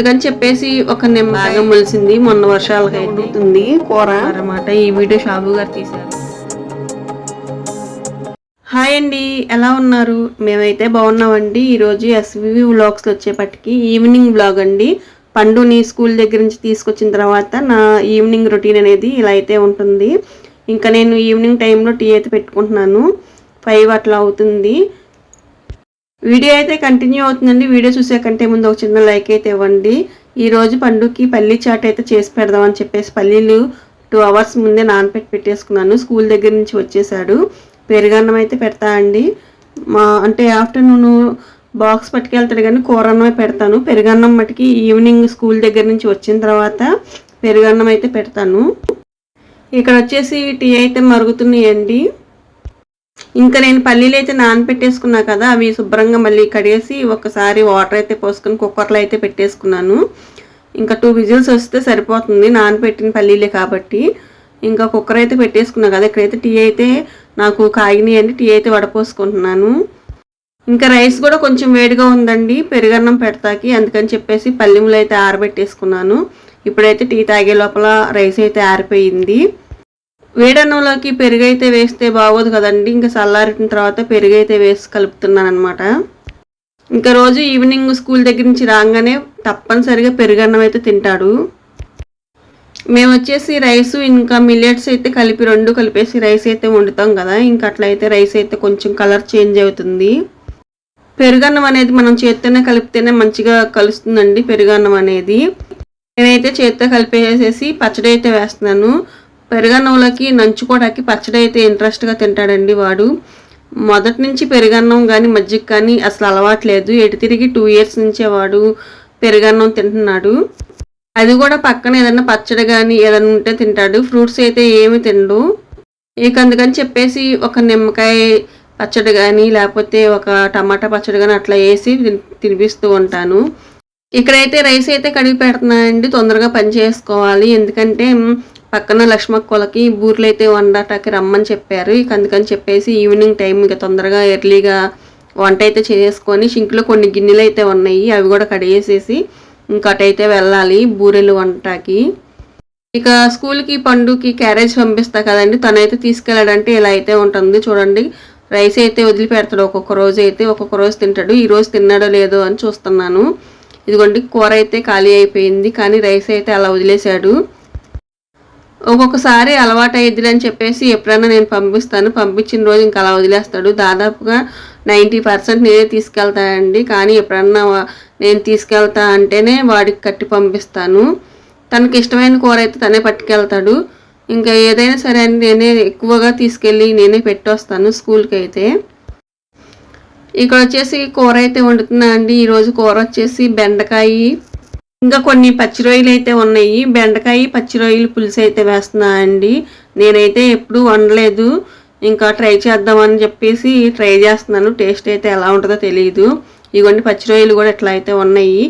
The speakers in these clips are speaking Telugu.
అందుకని చెప్పేసి ఒక నిమ్మకాయ ములిసింది. మొన్న వర్షాలకి అవుతుంది. కూర? అన్నమాట ఈ వీడియో షాబు గారు తీశారు. హాయ్ అండి. ఎలా ఉన్నారు? మేమైతే బాగున్నామండి. ఈరోజు ఎస్వివి వ్లాగ్స్ వచ్చేపటికి ఈవినింగ్ వ్లాగ్ అండి. పండుని స్కూల్ దగ్గర నుంచి తీసుకొచ్చిన తర్వాత నా ఈవినింగ్ రొటీన్ అనేది ఇలా అయితే ఉంటుంది. ఇంకా నేను ఈవినింగ్ టైంలో టీ అయితే పెట్టుకుంటున్నాను. ఫైవ్ అట్లా అవుతుంది. వీడియో అయితే కంటిన్యూ అవుతుందండి. వీడియో చూసే కంటే ముందు ఒక చిన్న లైక్ అయితే ఇవ్వండి. ఈరోజు పండుగకి పల్లీ చాట్ అయితే చేసి పెడదామని చెప్పేసి పల్లీలు టూ అవర్స్ ముందే నానపెట్టి పెట్టేసుకున్నాను. స్కూల్ దగ్గర నుంచి వచ్చేసాడు పెరుగన్నం అయితే పెడతా అండి. మా అంటే ఆఫ్టర్నూన్ బాక్స్ పట్టుకెళ్తాడు కానీ కూర అన్నమే పెడతాను. పెరుగన్నం మటుకి ఈవినింగ్ స్కూల్ దగ్గర నుంచి వచ్చిన తర్వాత పెరుగన్నం అయితే పెడతాను. ఇక్కడ వచ్చేసి టీ అయితే మరుగుతున్నాయండి. ఇంకా నేను పల్లీలు అయితే నానపెట్టేసుకున్నా కదా అవి శుభ్రంగా మళ్ళీ కడిగేసి ఒకసారి వాటర్ అయితే పోసుకొని కుక్కర్లో అయితే పెట్టేసుకున్నాను. ఇంకా టూ విజిల్స్ వస్తే సరిపోతుంది నానపెట్టిన పల్లీలే కాబట్టి. ఇంకా కుక్కర్ అయితే పెట్టేసుకున్నా కదా ఇక్కడైతే టీ అయితే నాకు కాగినాయండి టీ అయితే వడపోసుకుంటున్నాను. ఇంకా రైస్ కూడా కొంచెం వేడిగా ఉందండి పెరుగన్నం పెడతాకి అందుకని చెప్పేసి పల్లెములు అయితే ఆరబెట్టేసుకున్నాను. ఇప్పుడైతే టీ తాగే లోపల రైస్ అయితే ఆరిపోయింది. వేడన్నంలోకి పెరుగు అయితే వేస్తే బాగోదు కదండి. ఇంకా చల్లారిన తర్వాత పెరుగు అయితే వేసి కలుపుతున్నాను అనమాట ఇంకా రోజు ఈవినింగ్ స్కూల్ దగ్గర నుంచి రాగానే తప్పనిసరిగా పెరుగన్నం అయితే తింటాడు. మేము వచ్చేసి రైస్ ఇంకా మిల్లెట్స్ అయితే కలిపి రెండు కలిపేసి రైస్ అయితే వండుతాం కదా. ఇంకా అట్లయితే రైస్ అయితే కొంచెం కలర్ చేంజ్ అవుతుంది. పెరుగన్నం అనేది మనం చేత్తోనే కలిపితేనే మంచిగా కలుస్తుందండి పెరుగన్నం అనేది. నేనైతే చేత్తో కలిపేసేసి పచ్చడి అయితే వేస్తున్నాను. పెరుగన్నంలోకి నంచుకోవడానికి పచ్చడి అయితే ఇంట్రెస్ట్గా తింటాడండి వాడు. మొదటి నుంచి పెరుగన్నం కానీ మజ్జిగ కానీ అసలు అలవాట్లేదు ఎటు తిరిగి టూ ఇయర్స్ నుంచే వాడు పెరుగన్నం తింటున్నాడు. అది కూడా పక్కన ఏదైనా పచ్చడి కానీ ఏదైనా ఉంటే తింటాడు. ఫ్రూట్స్ అయితే ఏమి తినడు. ఇక అందుకని చెప్పేసి ఒక నిమ్మకాయ పచ్చడి కానీ లేకపోతే ఒక టమాటా పచ్చడి కానీ అట్లా వేసి తినిపిస్తూ ఉంటాను. ఇక్కడైతే రైస్ అయితే కడిగి పెడుతున్నానండి. తొందరగా పని చేసుకోవాలి. ఎందుకంటే పక్కన లక్ష్మక్కలకి బూర్లు అయితే వండటానికి రమ్మని చెప్పారు. ఇక అందుకని చెప్పేసి ఈవినింగ్ టైం ఇక తొందరగా ఎర్లీగా వంట అయితే చేసుకొని షింక్లో కొన్ని గిన్నెలు అయితే ఉన్నాయి. అవి కూడా కడిగేసేసి ఇంకా అటైతే వెళ్ళాలి బూరెలు వంటకి. ఇక స్కూల్కి పండుకి క్యారేజ్ పంపిస్తా కదండి. తనైతే తీసుకెళ్ళాడంటే ఇలా అయితే ఉంటుంది. చూడండి రైస్ అయితే వదిలిపెడతాడు. ఒక్కొక్క రోజు అయితే ఒక్కొక్క రోజు తింటాడు. ఈ రోజు తిన్నాడో లేదో అని చూస్తున్నాను. ఇదిగోండి కూర అయితే ఖాళీ అయిపోయింది. కానీ రైస్ అయితే అలా వదిలేశాడు. ఒక్కొక్కసారి అలవాటు అయ్యిద్ది అని చెప్పేసి ఎప్పుడైనా నేను పంపిస్తాను. పంపించిన రోజు ఇంకా అలా వదిలేస్తాడు. దాదాపుగా నైంటీ పర్సెంట్ నేనే తీసుకెళ్తానండి. కానీ ఎప్పుడన్నా నేను తీసుకెళ్తా అంటేనే వాడికి కట్టి పంపిస్తాను. తనకి ఇష్టమైన కూర అయితే తనే పట్టుకెళ్తాడు. ఇంకా ఏదైనా సరే అని నేనే ఎక్కువగా తీసుకెళ్ళి నేనే పెట్టొస్తాను స్కూల్కి అయితే ఇక్కడ వచ్చేసి కూర అయితే వండుతున్నా అండి. ఈరోజు కూర వచ్చేసి బెండకాయ ఇంకా కొన్ని పచ్చి రొయ్యలు అయితే ఉన్నాయి. బెండకాయ పచ్చి రొయ్యలు పులుసు అయితే వేస్తున్నా అండి. నేనైతే ఎప్పుడూ వండలేదు. ఇంకా ట్రై చేద్దామని చెప్పేసి ట్రై చేస్తున్నాను. టేస్ట్ అయితే ఎలా ఉంటుందో తెలియదు ఇగోండి పచ్చి రొయ్యలు కూడా ఇట్లా అయితే ఉన్నాయి.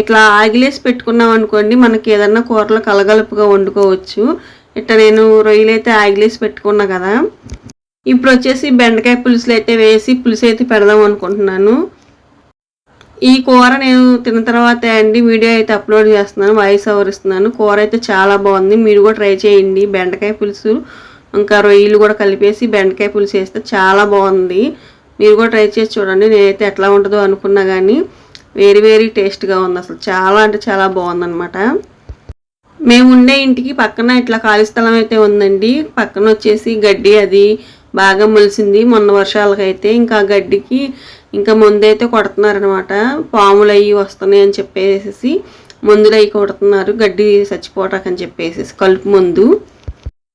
ఇట్లా ఆగిలేసి పెట్టుకున్నాం అనుకోండి మనకి ఏదన్నా కూరలు కలగలుపుగా వండుకోవచ్చు. ఇట్లా నేను రొయ్యలు అయితే ఆగిలేసి పెట్టుకున్నా కదా. ఇప్పుడు వచ్చేసి బెండకాయ పులుసులు అయితే వేసి పులుసు అయితే పెడదాం అనుకుంటున్నాను. ఈ కూర నేను తిన్న తర్వాత అండి వీడియో అయితే అప్లోడ్ చేస్తున్నాను వాయిస్ ఓవర్ ఇస్తున్నాను. కూర అయితే చాలా బాగుంది. మీరు కూడా ట్రై చేయండి. బెండకాయ పులుసు ఇంకా రొయ్యలు కూడా కలిపేసి బెండకాయ పులుసు వేస్తే చాలా బాగుంది. మీరు కూడా ట్రై చేసి చూడండి. నేనైతే ఎట్లా ఉంటుందో అనుకున్నా కానీ వెరీ వెరీ టేస్ట్గా ఉంది అసలు. చాలా అంటే చాలా బాగుందనమాట మేము ఉండే ఇంటికి పక్కన ఇట్లా ఖాళీ స్థలం అయితే ఉందండి. పక్కన వచ్చేసి గడ్డి అది బాగా మొలిసింది. మొన్న వర్షాలకైతే ఇంకా గడ్డికి ఇంకా ముందైతే కొడుతున్నారనమాట పాములు అవి వస్తున్నాయి అని చెప్పేసి మందులు అవి కొడుతున్నారు. గడ్డి చచ్చిపోటాకని చెప్పేసి కలుపు మందు.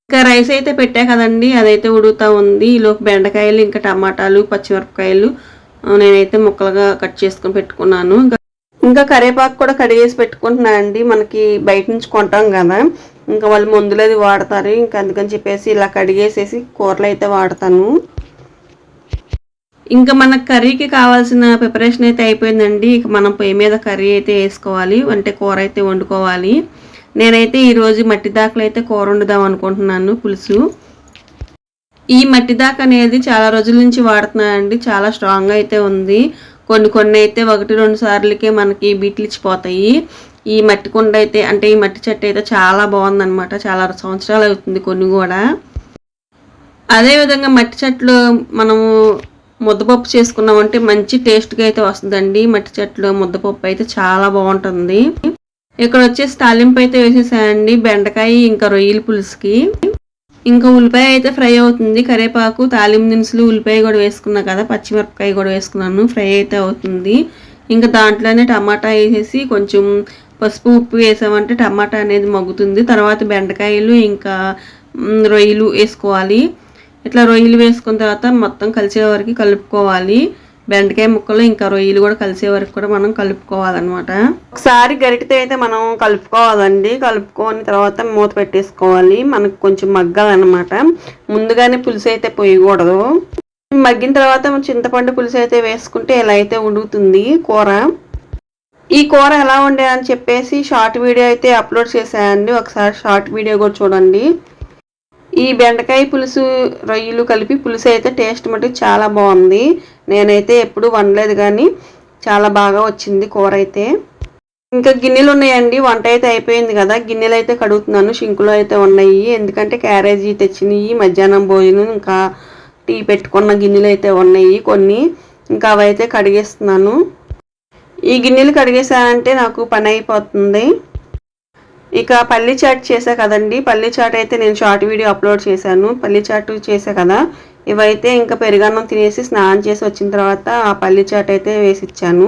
ఇంకా రైస్ అయితే పెట్టా కదండి. అదైతే ఉడుగుతూ ఉంది. ఈలోపు బెండకాయలు ఇంకా టమాటాలు పచ్చిమిరపకాయలు నేనైతే ముక్కలుగా కట్ చేసుకొని పెట్టుకున్నాను. ఇంకా కరివేపాకు కూడా కడిగేసి పెట్టుకుంటున్నాను అండి మనకి బయట నుంచి కొంటాం కదా. ఇంకా వాళ్ళు మందులు అది వాడతారు. ఇంకా అందుకని చెప్పేసి ఇలా కడిగేసేసి కూరలు అయితే వాడతాను. ఇంకా మన కర్రీకి కావాల్సిన ప్రిపరేషన్ అయితే అయిపోయిందండి. ఇక మనం పొయ్యి మీద కర్రీ అయితే వేసుకోవాలి. అంటే కూర అయితే వండుకోవాలి. నేనైతే ఈరోజు మట్టి దాకలు అయితే కూర వండుదాం అనుకుంటున్నాను. పులుసు. ఈ మట్టి దాక అనేది చాలా రోజుల నుంచి వాడుతున్నానండి. చాలా స్ట్రాంగ్ అయితే ఉంది. కొన్ని కొన్ని అయితే ఒకటి రెండు సార్లకే మనకి బీట్లు ఇచ్చిపోతాయి ఈ మట్టి కుండ అయితే అంటే ఈ మట్టి చెట్టు అయితే చాలా బాగుందన్నమాట. చాలా సంవత్సరాలు అవుతుంది కొన్ని కూడా. అదేవిధంగా మట్టి చెట్లు మనము ముద్దపప్పు చేసుకున్నామంటే మంచి టేస్ట్గా అయితే వస్తుందండి. మట్టి చెట్లు ముద్దపప్పు అయితే చాలా బాగుంటుంది. ఇక్కడ వచ్చేసి తాలింపు అయితే వేసేసాయండి బెండకాయ ఇంకా రొయ్యల పులుసుకి. ఇంకా ఉల్లిపాయ అయితే ఫ్రై అవుతుంది. కరేపాకు తాలింపు దినుసులు ఉల్లిపాయ కూడా వేసుకున్నా కదా పచ్చిమిరపకాయ కూడా వేసుకున్నాను. ఫ్రై అయితే అవుతుంది. ఇంకా దాంట్లోనే టమాటా వేసేసి కొంచెం పసుపు ఉప్పు వేసామంటే టమాటా అనేది మగ్గుతుంది. తర్వాత బెండకాయలు ఇంకా రొయ్యలు వేసుకోవాలి. ఇట్లా రొయ్యలు వేసుకున్న తర్వాత మొత్తం కలిసే వరకు కలుపుకోవాలి. బెండకాయ ముక్కలు ఇంకా రొయ్యలు కూడా కలిసే వరకు కూడా మనం కలుపుకోవాలన్నమాట. ఒకసారి గరిటితో అయితే మనం కలుపుకోవాలండి. కలుపుకొని తర్వాత మూత పెట్టేసుకోవాలి. మనకు కొంచెం మగ్గాలన్నమాట. ముందుగానే పులుసు అయితే పోయకూడదు. మగ్గిన తర్వాత చింతపండు పులుసు అయితే వేసుకుంటే ఇలా అయితే ఉడుగుతుంది కూర? ఈ కూర ఎలా ఉండే అని చెప్పేసి షార్ట్ వీడియో అయితే అప్లోడ్ చేశాయండి ఒకసారి షార్ట్ వీడియో కూడా చూడండి. ఈ బెండకాయ పులుసు రొయ్యలు కలిపి పులుసు అయితే టేస్ట్ మటుకు చాలా బాగుంది. నేనైతే ఎప్పుడు వండలేదు కానీ చాలా బాగా వచ్చింది కూర అయితే. ఇంకా గిన్నెలు ఉన్నాయండి. వంట అయితే అయిపోయింది కదా. గిన్నెలు అయితే కడుగుతున్నాను. షింకులు అయితే ఉన్నాయి. ఎందుకంటే క్యారేజీ తెచ్చినవి మధ్యాహ్నం భోజనం ఇంకా టీ పెట్టుకున్న గిన్నెలు అయితే ఉన్నాయి కొన్ని. ఇంకా అవైతే కడిగేస్తున్నాను. ఈ గిన్నెలు కడిగేసానంటే నాకు పని అయిపోతుంది. ఇక పల్లి చాట్ చేసా కదండి. పల్లి చాట్ అయితే నేను షార్ట్ వీడియో అప్లోడ్ చేశాను. పల్లి చాట్ చేసా కదా. ఇవైతే ఇంకా పెరుగన్నం తినేసి స్నానం చేసి వచ్చిన తర్వాత ఆ పల్లి చాట్ అయితే వేసి ఇచ్చాను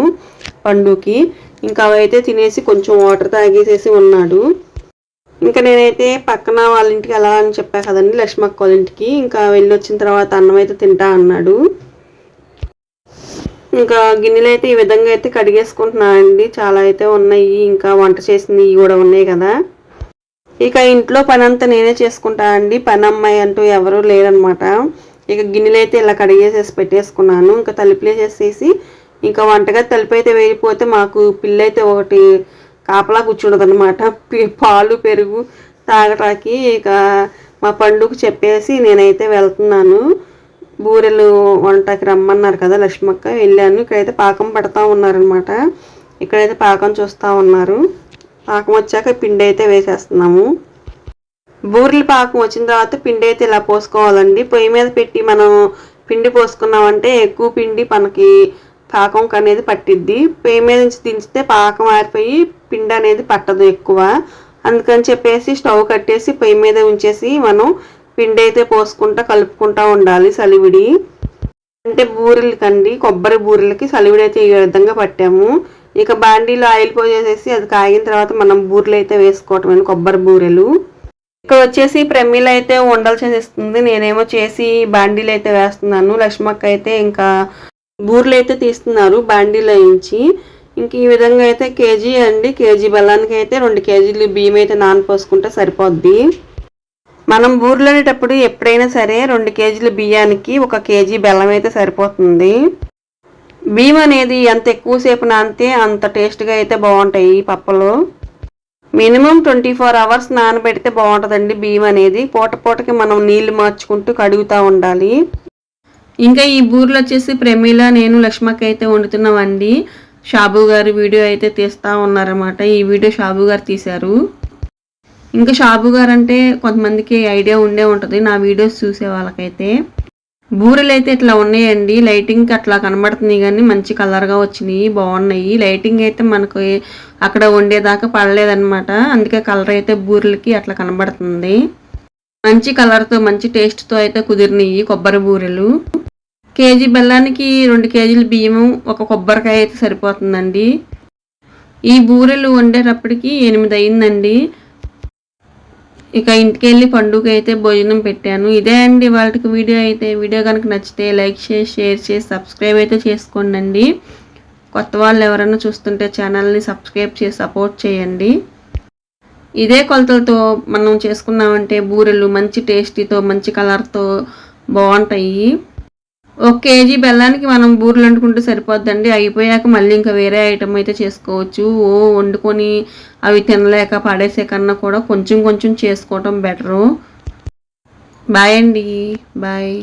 పండుకి. ఇంకా అవైతే తినేసి కొంచెం వాటర్ తాగేసేసి ఉన్నాడు. ఇంకా నేనైతే పక్కన వాళ్ళ ఇంటికి వెళ్ళాలని చెప్పా కదండి. లక్ష్మక్క వాళ్ళ ఇంటికి. ఇంకా వెళ్ళి వచ్చిన తర్వాత అన్నం అయితే తింటా అన్నాడు. ఇంకా గిన్నెలు అయితే ఈ విధంగా అయితే కడిగేసుకుంటున్నానండి. చాలా అయితే ఉన్నాయి. ఇంకా వంట చేసినవి కూడా ఉన్నాయి కదా. ఇక ఇంట్లో పని అంతా నేనే చేసుకుంటానండి పని అమ్మాయి అంటూ ఎవరూ లేరనమాట. ఇక గిన్నెలు అయితే ఇలా కడిగేసేసి పెట్టేసుకున్నాను. ఇంకా తలుపులేసేసి ఇంకా వంటగా తలుపు అయితే వేయిపోతే మాకు పిల్ల అయితే ఒకటి కాపలా కూర్చుండదనమాట. పాలు పెరుగు తాగటానికి ఇక మా పండుగ చెప్పేసి నేనైతే వెళ్తున్నాను. బూరెలు వంటకి రమ్మన్నారు కదా లక్ష్మక్క. వెళ్ళాను. ఇక్కడైతే పాకం పడతా ఉన్నారనమాట ఇక్కడైతే పాకం చూస్తూ ఉన్నారు. పాకం వచ్చాక పిండి అయితే వేసేస్తున్నాము. బూరెలు పాకం వచ్చిన తర్వాత పిండి అయితే ఇలా పోసుకోవాలండి. పొయ్యి మీద పెట్టి మనం పిండి పోసుకున్నామంటే ఎక్కువ పిండి మనకి పాకం అనేది పట్టిద్ది. పొయ్యి మీద నుంచి దించితే పాకం ఆరిపోయి పిండి అనేది పట్టదు ఎక్కువ. అందుకని చెప్పేసి స్టవ్ కట్టేసి పొయ్యి మీద ఉంచేసి మనం పిండి అయితే పోసుకుంటా కలుపుకుంటా ఉండాలి సలివిడి. అంటే బూరెలకండి కొబ్బరి బూరెలకి సలివిడి అయితే ఈ విధంగా పట్టాము. ఇక బాండీలో ఆయిల్ పోసేసి అది కాగిన తర్వాత మనం బూరెలు అయితే వేసుకోవటం కొబ్బరి బూరెలు. ఇక్కడ వచ్చేసి ప్రమీల అయితే వండలు చేసేస్తుంది నేనేమో చేసి బాండీలు అయితే వేస్తున్నాను. లక్ష్మక్క అయితే ఇంకా బూరెలు అయితే తీస్తున్నారు బాండీలో నుంచి ఇంక ఈ విధంగా అయితే కేజీ అండి కేజీ బెల్లానికి అయితే రెండు కేజీలు బియ్యం అయితే నానపోసుకుంటే సరిపోద్ది. మనం బూర్లేటప్పుడు ఎప్పుడైనా సరే రెండు కేజీల బియ్యానికి ఒక కేజీ బెల్లం అయితే సరిపోతుంది. బియ్యం అనేది ఎంత ఎక్కువసేపు నానితే అంత టేస్ట్గా అయితే బాగుంటాయి పప్పలు. మినిమం ట్వంటీ ఫోర్ అవర్స్ నానబెడితే బాగుంటుందండి బియ్యం అనేది. పూట పూటకి మనం నీళ్ళు మార్చుకుంటూ కడుగుతూ ఉండాలి. ఇంకా ఈ బూర్లు వచ్చేసి ప్రమీల నేను లక్ష్మకి అయితే వండుతున్నామండి. షాబు గారు వీడియో అయితే తీస్తూ ఉన్నారన్నమాట. ఈ వీడియో షాబు గారు తీశారు. ఇంకా షాబు గారు అంటే కొంతమందికి ఐడియా ఉండే ఉంటుంది. నా వీడియోస్ చూసే వాళ్ళకైతే. బూరెలు అయితే ఇట్లా ఉన్నాయండి. లైటింగ్ అట్లా కనబడుతుంది కానీ మంచి కలర్గా వచ్చినాయి. బాగున్నాయి. లైటింగ్ అయితే మనకు అక్కడ వండేదాకా పడలేదన్నమాట. అందుకే కలర్ అయితే బూరెలకి అట్లా కనబడుతుంది. మంచి కలర్తో మంచి టేస్ట్తో అయితే కుదిరినాయి కొబ్బరి బూరెలు. కేజీ బెల్లానికి రెండు కేజీల బియ్యము ఒక కొబ్బరికాయ అయితే సరిపోతుందండి. ఈ బూరెలు వండేటప్పటికి ఎనిమిది అయిందండి. ఇక ఇంటికి వెళ్ళి పండుగ అయితే భోజనం పెట్టాను. ఇదే అండి వాళ్ళకి వీడియో అయితే. వీడియో కనుక నచ్చితే లైక్ చేసి షేర్ చేసి సబ్స్క్రైబ్ అయితే చేసుకోండి కొత్త వాళ్ళు ఎవరైనా చూస్తుంటే ఛానల్ని సబ్స్క్రైబ్ చేసి సపోర్ట్ చేయండి. ఇదే కొలతలతో మనం చేసుకున్నామంటే బూరెలు మంచి టేస్టీతో మంచి కలర్తో బాగుంటాయి. ఒక కేజీ బెల్లానికి మనం బూరెలు వండుకుంటే సరిపోద్దండి. అయిపోయాక మళ్ళీ ఇంకా వేరే ఐటమ్ అయితే చేసుకోవచ్చు. ఓ వండుకొని అవి తినలేక పడేసే కన్నా కూడా కొంచెం కొంచెం చేసుకోవటం బెటరు. బాయ్ అండి. బాయ్.